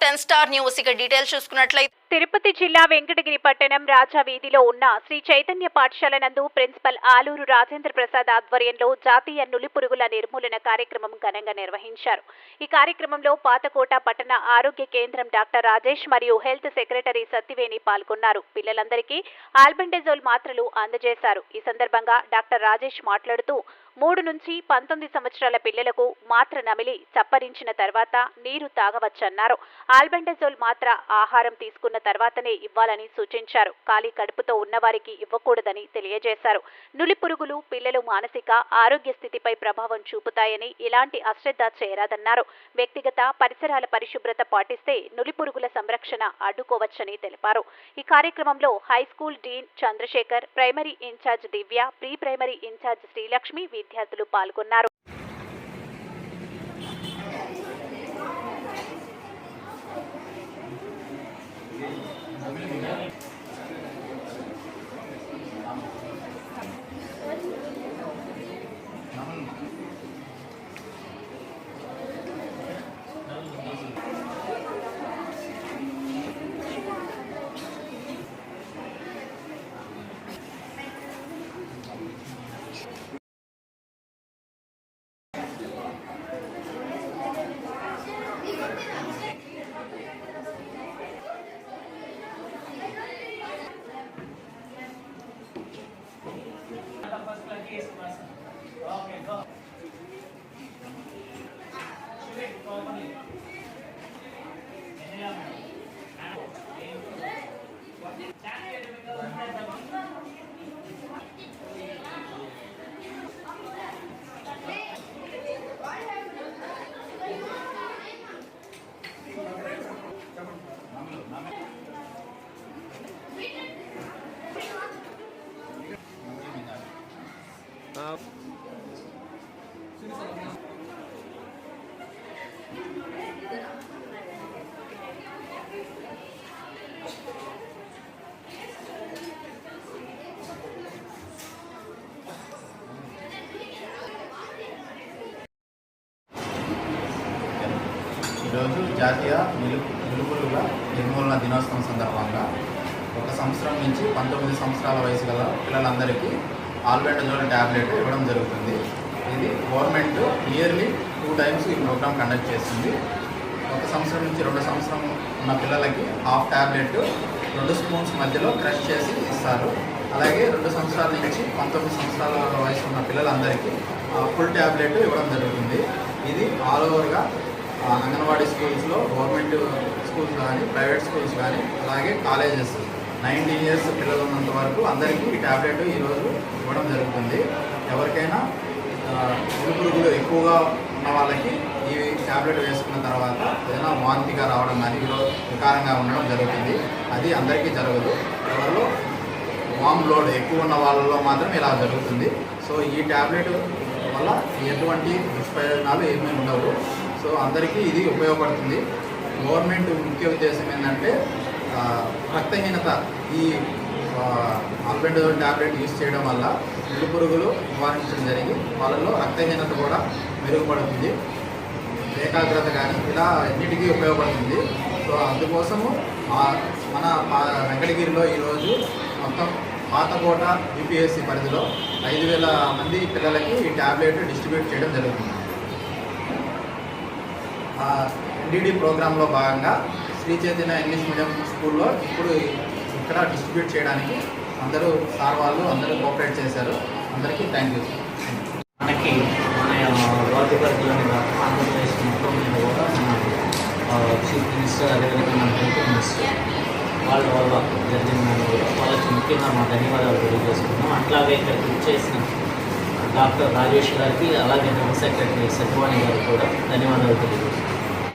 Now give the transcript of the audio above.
Ten star news ఇక details చూసుకున్నట్లయితే తిరుపతి జిల్లా వెంకటగిరి పట్టణం రాజా వీధిలో ఉన్న శ్రీ చైతన్య పాఠశాల నందు ప్రిన్సిపల్ ఆలూరు రాజేంద్ర ప్రసాద్ ఆధ్వర్యంలో జాతీయ నులిపురుగుల నిర్మూలన కార్యక్రమం ఘనంగా నిర్వహించారు. ఈ కార్యక్రమంలో పాతకోట పట్టణ ఆరోగ్య కేంద్రం డాక్టర్ రాజేష్ మరియు హెల్త్ సెక్రటరీ సత్యవేణి పాల్గొన్నారు. పిల్లలందరికీ ఆల్బెండజోల్ మాత్రలు అందజేశారు. ఈ సందర్భంగా డాక్టర్ రాజేష్ మాట్లాడుతూ మూడు నుంచి పంతొమ్మిది సంవత్సరాల పిల్లలకు మాత్ర నమిలి చప్పరించిన తర్వాత నీరు తాగవచ్చన్నారు. ఆల్బెండజోల్ మాత్ర ఆహారం తీసుకున్న తర్వాతనే ఇవ్వాలని సూచించారు. ఖాళీ కడుపుతో ఉన్నవారికి ఇవ్వకూడదని తెలియజేశారు. నులి పురుగులు పిల్లలు మానసిక ఆరోగ్య స్థితిపై ప్రభావం చూపుతాయని ఇలాంటి అశ్రద్ధ చేయరాదన్నారు. వ్యక్తిగత పరిసరాల పరిశుభ్రత పాటిస్తే నులి పురుగుల సంరక్షణ అడ్డుకోవచ్చని తెలిపారు. ఈ కార్యక్రమంలో high school dean Chandrashekar primary incharge Divya pre primary incharge Srilakshmi విద్యార్థులు పాల్గొన్నారు. Amen. Mas lagi Mas. Okay, go. Sini, kau Ini apa? Ini. Cari ya, ఈరోజు జాతీయ నిలు నిలుపురుగుల నిర్మూలన దినోత్సవం సందర్భంగా ఒక సంవత్సరం నుంచి పంతొమ్మిది సంవత్సరాల వయసు గల పిల్లలందరికీ ఆల్బెండజోల్ ట్యాబ్లెట్ ఇవ్వడం జరుగుతుంది. ఇది గవర్నమెంట్ ఇయర్లీ టూ టైమ్స్ ఈ ప్రోగ్రామ్ కండక్ట్ చేస్తుంది. ఒక సంవత్సరం నుంచి రెండు సంవత్సరం ఉన్న పిల్లలకి హాఫ్ ట్యాబ్లెట్ రెండు స్పూన్స్ మధ్యలో క్రష్ చేసి ఇస్తారు. అలాగే రెండు సంవత్సరాల నుంచి పంతొమ్మిది సంవత్సరాల వయసు ఉన్న పిల్లలందరికీ ఫుల్ ట్యాబ్లెట్ ఇవ్వడం జరుగుతుంది. ఇది ఆల్ ఓవర్గా అంగన్వాడీ స్కూల్స్లో గవర్నమెంట్ స్కూల్స్ కానీ ప్రైవేట్ స్కూల్స్ కానీ అలాగే కాలేజెస్. నైన్టీన్ ఇయర్స్ పిల్లలు ఉన్నంత వరకు అందరికీ ఈ ట్యాబ్లెట్ ఈరోజు ఇవ్వడం జరుగుతుంది. ఎవరికైనా పురుగు పురుగులు ఎక్కువగా ఉన్న వాళ్ళకి ఈ ట్యాబ్లెట్ వేసుకున్న తర్వాత ఏదైనా వాంతిగా రావడం కానీ వికారంగా ఉండడం జరుగుతుంది. అది అందరికీ జరగదు. ఎవరిలో వామ్ లోడ్ ఎక్కువ ఉన్న వాళ్ళలో మాత్రం ఇలా జరుగుతుంది. సో ఈ ట్యాబ్లెట్ వల్ల ఎటువంటి దుష్ప్రయోజనాలు ఏమీ ఉండవు. సో అందరికీ ఇది ఉపయోగపడుతుంది. గవర్నమెంట్ ముఖ్య ఉద్దేశం ఏంటంటే రక్తహీనత ఈ ఆల్బెండోజోల్ ట్యాబ్లెట్ యూజ్ చేయడం వల్ల ఇల్లు పురుగులు నివారించడం జరిగి వాళ్ళలో రక్తహీనత కూడా మెరుగుపడుతుంది. ఏకాగ్రత కానీ ఇలా అన్నిటికీ ఉపయోగపడుతుంది. సో అందుకోసము మన వెంకటగిరిలో ఈరోజు మొత్తం పాతకోట యూపీఎస్సీ పరిధిలో ఐదు వేల మంది పిల్లలకి ఈ ట్యాబ్లెట్ డిస్ట్రిబ్యూట్ చేయడం జరుగుతుంది. ఎన్డీడీ ప్రోగ్రాంలో భాగంగా శ్రీ చైతన్య ఇంగ్లీష్ మీడియం స్కూల్లో ఇప్పుడు ఇక్కడ డిస్ట్రిబ్యూట్ చేయడానికి అందరూ సార్ వాళ్ళు అందరూ కోఆపరేట్ చేశారు. అందరికీ థ్యాంక్ యూ. మనకి మన వాటి ఆంధ్రప్రదేశ్ మొత్తం మీద కూడా మన చీఫ్ మినిస్టర్ అదేవిధంగా మన హెల్త్ మినిస్టర్ వాళ్ళ వల్ల జరిగిన కూడా వాళ్ళకి ముఖ్యంగా మా ధన్యవాదాలు తెలియజేసుకున్నాం అట్లాగే ఇక్కడ చేసిన డాక్టర్ రాజేష్ గారికి అలాగే హోమ్ సెక్రటరీ సత్యవాణి గారికి కూడా ధన్యవాదాలు తెలియజేస్తున్నాం